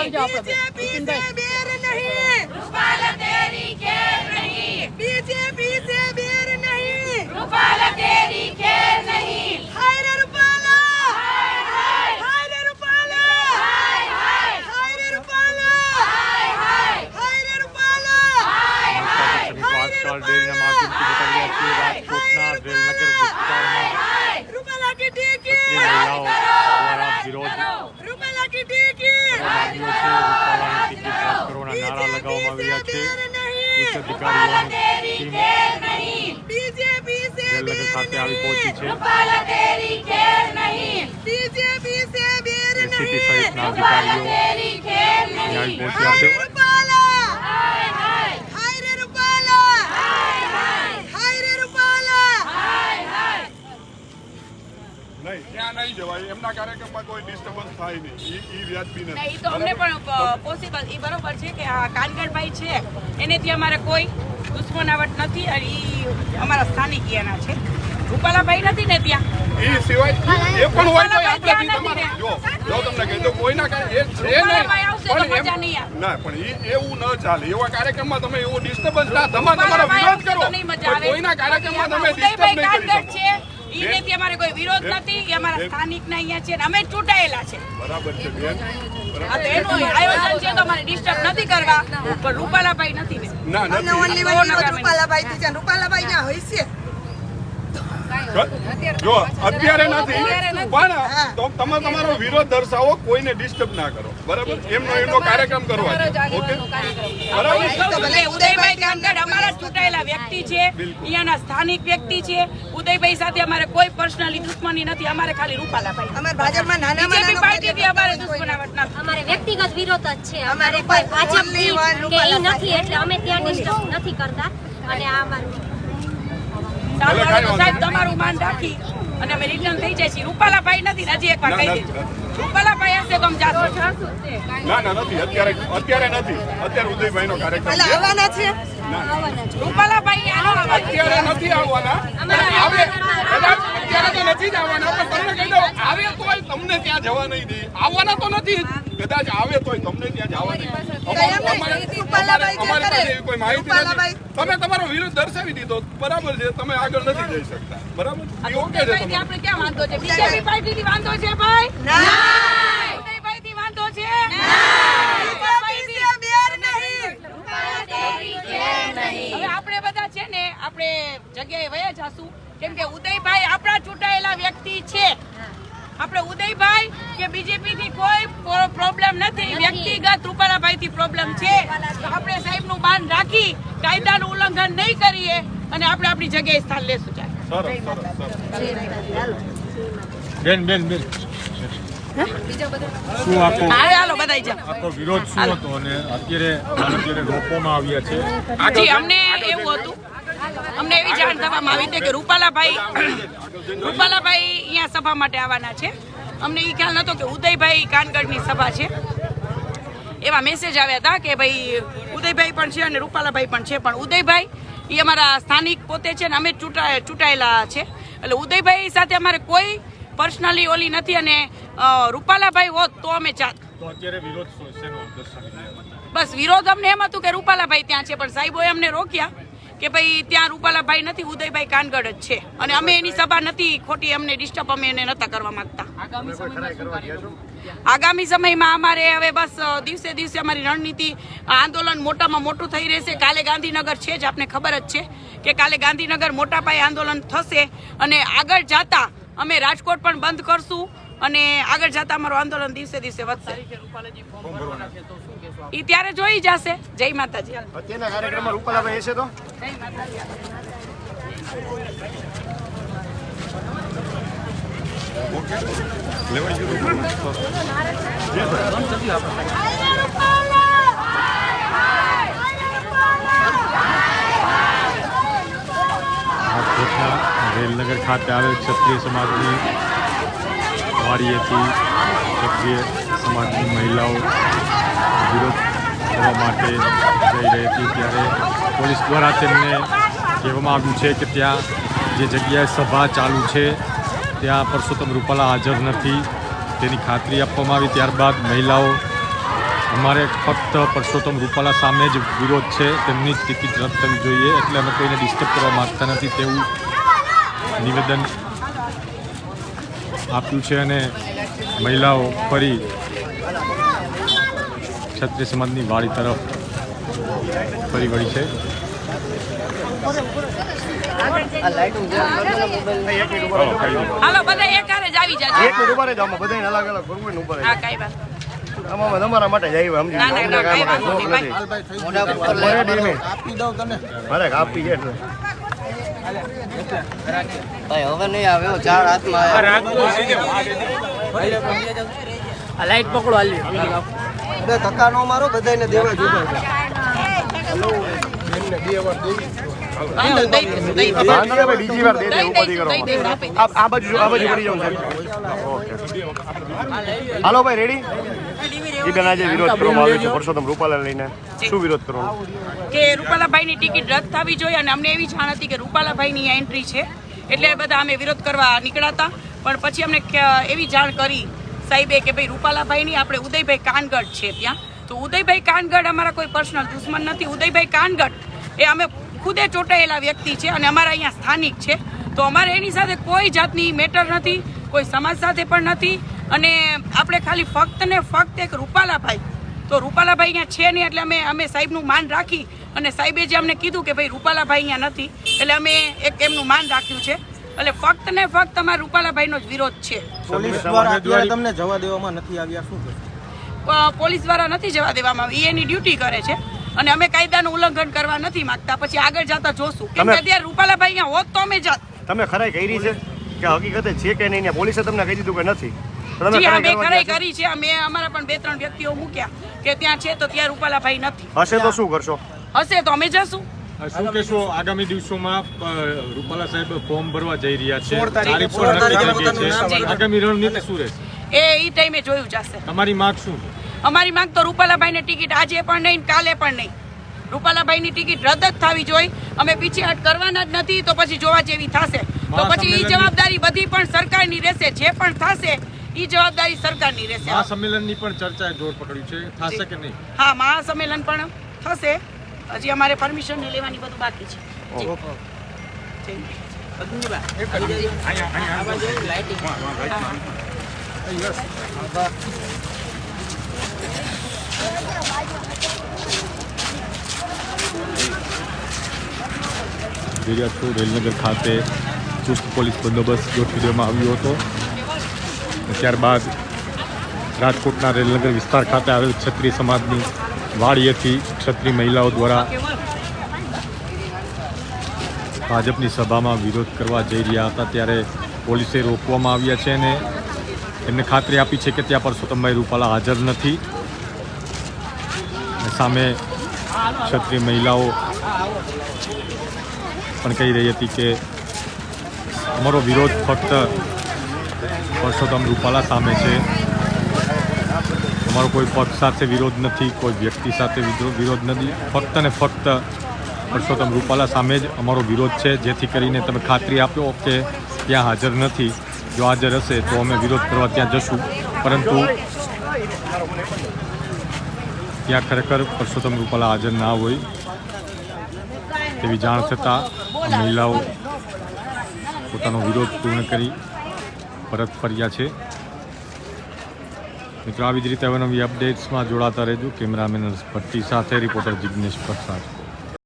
और जाओ प्रभु સાથે ઉચ્ચ અધિકારીઓ બીજેપી સે લગન સાથે આવી પહોંચી છે. રૂપાલા તેરી ખેર નહીં. બીજેપી સે બેર નહીં. સહિતના અધિકારીઓ ન્યાય પહોંચ્યા છે. એમના કાર્યક્રમમાં કોઈ ડિસ્ટર્બન્સ થાય નહીં. ઈ વ્યાજબી નથી. એ તો અમને પણ પોસિબલ એ બરોબર છે કે આ કાનગઢભાઈ છે એનેથી અમારે કોઈ દુશ્મનાવટ નથી અને એ અમારા સ્થાનિક એના છે. રૂપાલાભાઈ નથી ને ત્યાં? ઈ સિવાય એ પણ હોય તો આપણે બી ત્યાં તમારે. નથી જો જો તમને કહી દઉં કોઈના એ છે નહીં. ના પણ એવું ન ચાલે. એવા કાર્યક્રમમાં તમે એવો ડિસ્ટર્બન્સ ના તમારે તમારો વિરોધ કરો. કોઈના કાર્યક્રમમાં તમે ડિસ્ટર્બ નહીં કરી શકો. એનેથી અમારે કોઈ વિરોધ નથી એ અમારા સ્થાનિક ના અહીંયા છે અને અમે ચૂંટાયેલા છે. બરાબર છે બેન. એનું આયોજન છે તો અમારે ડિસ્ટર્બ નથી કરવા. પણ રૂપાલાભાઈ નથી ને ના અમને ઓનલી રૂપાલાભાઈ રૂપાલાભાઈ ના હોય છે. જો અત્યારે નથી પણ તો તમે તમારો વિરોધ દર્શાવો કોઈને ડિસ્ટર્બ ના કરો. બરાબર? એમનો એમનો કાર્યક્રમ કરવા. ઓકે? બરાબર? ઉદયભાઈ કાનગડ અમારા ચૂંટાયેલા વ્યક્તિ છે. અહીંયાના સ્થાનિક વ્યક્તિ છે. ઉદયભાઈ સાથે અમારે કોઈ પર્સનલી દુશ્મની નથી. અમારે ખાલી રૂપાલાભાઈ અમારે ભાજપમાં નાના બીજેપી નાનો પાર્ટીથી અમારે દુશ્મનાવટ નથી. અમારે વ્યક્તિગત વિરોધ જ છે. અમારે કોઈ ભાજપથી કે રૂપાલા નથી એટલે અમે ત્યાં ડિસ્ટર્બ નથી કરતા. અને આ અમારું ભલે તો સાહેબ તમારું માન રાખી અને અમે રિટર્ન થઈ જાય છીએ રૂપાલાભાઈ નથી ને હજી એકવાર કહી દેજો. રૂપાલાભાઈ હશે તો અમે જાશું. ના ના નથી. અત્યારે અત્યારે નથી. અત્યારે ઉદયભાઈ નો કાર્યક્રમ આવવાના છે. રૂપાલાભાઈ આનો અવાજ અત્યારે નથી આવવાના પણ આવે કદાચ અત્યારે તો નથી જ આવવાના પણ તમને કહી દઉં આવે તોય તમને ત્યાં જવા નહીં દે. આવવાના તો નથી. કદાચ આવે તોય તમને ત્યાં જવા નહીં. તમે તમારો વિરોધ દર્શાવી દીધો. બરાબર છે. તમે આગળ નથી જઈ શકતા. બરાબર? એ ઓકે છે આપણે ક્યાં વાંધો છે? બીજેપી પાર્ટીથી વાંધો છે ભાઈ? ના. ઉદયભાઈથી વાંધો છે? બીજેપી સે બેર નહીં. હવે આપણે બધા છે ને આપણે જગ્યાએ વયા જાશું. કેમ કે ઉદયભાઈ આપણા ચૂંટાયેલા વ્યક્તિ છે. આપણે ઉદયભાઈ કે બીજેપી થી કોઈ પ્રોબ્લેમ નથી. વ્યક્તિગત રૂપાલાભાઈ થી પ્રોબ્લેમ છે. તો આપણે સાહેબનું બાન રાખી કાયદાનું ઉલ્લંઘન નહીં કરીએ અને આપણે આપણી જગ્યાએ સ્થાન લેશું બેન બેન બેન. શું આખો આખો વિરોધ શું હતો અને અત્યારે અત્યારે રોકવામાં આવ્યા છે. અમને એવું હતું. અમને એવી જાણ થવામાં આવી હતી કે રૂપાલાભાઈ રૂપાલાભાઈ અહીંયા સભા માટે આવવાના છે. અમને એ ખ્યાલ નહોતો કે ઉદયભાઈ કાનગઢની સભા છે. એવા મેસેજ આવ્યા હતા કે ભાઈ ઉદયભાઈ પણ છે અને રૂપાલાભાઈ પણ છે. પણ ઉદયભાઈ એ અમારા સ્થાનિક પોતે છે ને અમે ચૂંટા ચૂંટાયેલા છે. એટલે ઉદયભાઈ સાથે અમારે કોઈ પર્સનલી ઓલી નથી અને રૂપાલાભાઈ હોત તો અમે જાત તો અત્યારે વિરોધ શું શેનો દર્શાવી રહ્યા? બસ વિરોધ અમને એમ હતું કે રૂપાલાભાઈ ત્યાં છે પણ સાહેબોએ અમને રોક્યા. કે ભાઈ ત્યાં રૂપાલાભાઈ નથી ઉદયભાઈ કાનગડ જ છે. અને અમે એની સભા નથી ખોટી અમને ડિસ્ટર્બ અમે એને નતા કરવા માંગતા. આગામી સમયમાં અમારે હવે બસ દિવસે દિવસે અમારી રણનીતિ આંદોલન મોટામાં મોટું થઈ રહેશે. કાલે ગાંધીનગર છે જ આપને ખબર જ છે કે કાલે ગાંધીનગર મોટા પાયે આંદોલન થશે. અને આગળ જાતા અમે રાજકોટ પણ બંધ કરશું અને આગળ જતા અમારું આંદોલન દિવસે દિવસે વધશે. ઈ ત્યારે જોઈ જશે. જય માતાજી. અત્યારના કાર્યક્રમમાં રૂપાલાભાઈ હશે તો? રાજકોટના રેલનગર ખાતે આવેલ ક્ષત્રિય સમાજની વાડીએથી ક્ષત્રિય સમાજની મહિલાઓ વિરોધ કરવા માટે જઈ રહી હતી ત્યારે પોલીસ દ્વારા તેમને કહેવામાં આવ્યું છે કે ત્યાં જે જગ્યાએ સભા ચાલુ છે, ત્યાં પરસોત્તમ રૂપાલા હાજર નથી. તેની ખાતરી આપવામાં આવી. ત્યારબાદ મહિલાઓ અમારે ફક્ત પરસોત્તમ રૂપાલા સામે જ વિરોધ છે. તેમની જ ટિકિટ રદ થવી જોઈએ. એટલે અમે કોઈને ડિસ્ટર્બ કરવા માગતા નથી. તેવું નિવેદન આપ્યું છે અને મહિલાઓ ફરી ક્ષત્રિય સમાજની વાડી તરફ ફરી વળી છે. આવી તમારા માટે જ આવ્યા સમજી મારે કાપી છે એટલે. ભાઈ હવે નહીં આવે ચાર હાથમાં લાઈટ પકડો હાલી બે ધક્કા નો મારો બધાને દેવા ભાઈ, બીજી વાર દે દે ઉપાધિ દઈશું, દઈ દઈશું, કરો આ આ બાજુ આ બાજુ પડી જાઉં સાહેબ. હાલો ભાઈ રેડી બેન આજે વિરોધ કરવામાં આવ્યો છે. પરસોત્તમ રૂપાલા લઈને શું વિરોધ કરવાનો? કે રૂપાલાભાઈની ટિકિટ રદ થવી જોઈએ અને અમને એવી જાણ હતી કે રૂપાલાભાઈની એન્ટ્રી છે. એટલે બધા અમે વિરોધ કરવા નીકળાતા. પણ પછી અમને એવી જાણ કરી સાહેબે કે ભાઈ રૂપાલાભાઈની આપણે ઉદયભાઈ કાનગઢ છે ત્યાં. તો ઉદયભાઈ કાનગઢ અમારા કોઈ પર્સનલ દુશ્મન નથી. ઉદયભાઈ કાનગઢ એ અમે ખુદે ચોંટાયેલા વ્યક્તિ છે અને અમારા અહીંયા સ્થાનિક છે. તો અમારે એની સાથે કોઈ જાતની મેટર નથી કોઈ સમાજ સાથે પણ નથી. અને આપણે ખાલી ફક્ત ને ફક્ત એક રૂપાલાભાઈ. તો રૂપાલાભાઈ અહીંયા છે નહીં એટલે અમે અમે સાહેબનું માન રાખી અને સાહેબે જે અમને કીધું કે ભાઈ રૂપાલાભાઈ અહીંયા નથી એટલે અમે એક એમનું માન રાખ્યું છે. એટલે ફક્ત ને ફક્ત અમારા રૂપાલાભાઈનો જ વિરોધ છે. પોલીસ દ્વારા અત્યારે તમને જવા દેવામાં નથી આવ્યા શું પોલીસ દ્વારા નથી જવા દેવામાં આવી. એની ડ્યુટી કરે છે. અને અમે કાયદાનું ઉલ્લંઘન કરવા નથી માંગતા પછી આગળ જતા જોશું. કેમ કે અત્યારે રૂપાલાભાઈ અહીંયા હોત તો અમે જાત તમે ખરાઈ કરી છે કે હકીકતે છે કે નહીં પોલીસે તમને કહી દીધું કે નથી? જી ખરાઈ કરી છે. અમે અમારા પણ બે ત્રણ વ્યક્તિઓ મૂક્યા કે ત્યાં છે તો ત્યાં રૂપાલાભાઈ નથી. હશે તો શું કરશો? હશે તો અમે જશું. શું કહેશો? આગામી દિવસોમાં રૂપાલા સાહેબ ફોર્મ ભરવા જઈ રહ્યા છે. તારીખ સોળ નક્કી તારીખે થઈ ગઈ છે આગામી રણનીતિ શું રહેશે? એ ઈ ટાઈમે જોયું જશે. તમારી માંગ શું? અમારી માંગ તો રૂપાલાભાઈની ટિકિટ આજે પણ નહીં કાલે પણ નહીં. રૂપાલાભાઈની ટિકિટ રદ જ થવી જોઈએ અમે પીછેહટ કરવાના જ નથી તો પછી જોવા જેવી થશે. તો પછી એ જવાબદારી બધી પણ સરકારની રહેશે જે પણ થશે ઈ જવાબદારી સરકારની રહેશે મહાસંમેલનની પણ ચર્ચાએ જોર પકડ્યું છે. થશે કે નહીં? હા મહાસંમેલન પણ થશે. હજી અમારે પરમિશન લેવાની બધું બાકી છે. રેલનગર ખાતે ચુસ્ત પોલીસ બંદોબસ્ત ગોઠવી દેવામાં આવ્યો હતો. ત્યારબાદ રાજકોટના રેલનગર વિસ્તાર ખાતે આવેલ ક્ષત્રિય સમાજની વાડીએથી ક્ષત્રિય મહિલાઓ દ્વારા ભાજપની સભામાં વિરોધ કરવા જઈ રહ્યા હતા. ત્યારે પોલીસે રોકવામાં આવ્યા છે અને એમને ખાતરી આપી છે કે ત્યાં પરસોત્તમભાઈ રૂપાલા હાજર નથી. સામે ક્ષત્રિય મહિલાઓ પણ કહી રહી હતી કે અમારો વિરોધ ફક્ત પરસોત્તમ રૂપાલા સામે છે. અમારો કોઈ પક્ષ સાથે વિરોધ નથી, કોઈ વ્યક્તિ સાથે વિરોધ નથી. ફક્ત ને ફક્ત પરસોત્તમ રૂપાલા સામે જ અમારો વિરોધ છે. જેથી કરીને તમે ખાતરી આપો કે ત્યાં હાજર નથી. જો હાજર હશે તો અમે વિરોધ કરવા ત્યાં જશું. પરંતુ ત્યાં ખરેખર પરસોત્તમ રૂપાલા હાજર ના હોય તેવી જાણ થતાં મહિલાઓ પોતાનો વિરોધ પૂર્ણ કરી પરત ફર્યા છે. મિત્રો, આવી જ રીતે હવે નવી અપડેટ્સમાં જોડાતા રહેજો. કેમેરામેન ભટ્ટી સાથે રિપોર્ટર જિગ્નેશ પ્રસાદ.